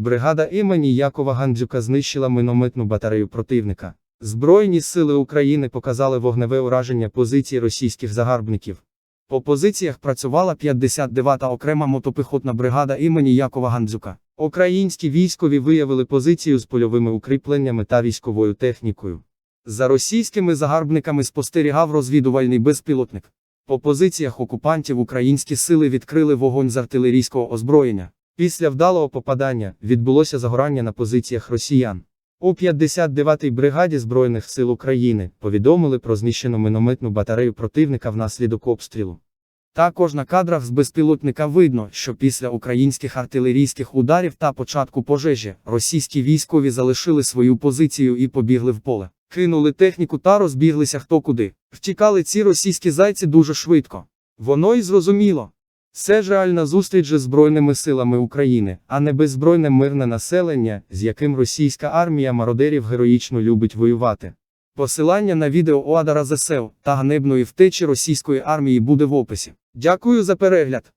Бригада імені Якова Гандзюка знищила минометну батарею противника. Збройні сили України показали вогневе ураження позицій російських загарбників. По позиціях працювала 59-та окрема мотопіхотна бригада імені Якова Гандзюка. Українські військові виявили позицію з польовими укріпленнями та військовою технікою. За російськими загарбниками спостерігав розвідувальний безпілотник. По позиціях окупантів українські сили відкрили вогонь з артилерійського озброєння. Після вдалого попадання відбулося загорання на позиціях росіян. У 59-й бригаді Збройних сил України повідомили про знищену мінометну батарею противника внаслідок обстрілу. Також на кадрах з безпілотника видно, що після українських артилерійських ударів та початку пожежі російські військові залишили свою позицію і побігли в поле. Кинули техніку та розбіглися хто куди. Втікали ці російські зайці дуже швидко. Воно й зрозуміло. Це ж реальна зустріч зі Збройними силами України, а не беззбройне мирне населення, з яким російська армія мародерів героїчно любить воювати. Посилання на відео Оадара ЗСЕВ та ганебної втечі російської армії буде в описі. Дякую за перегляд.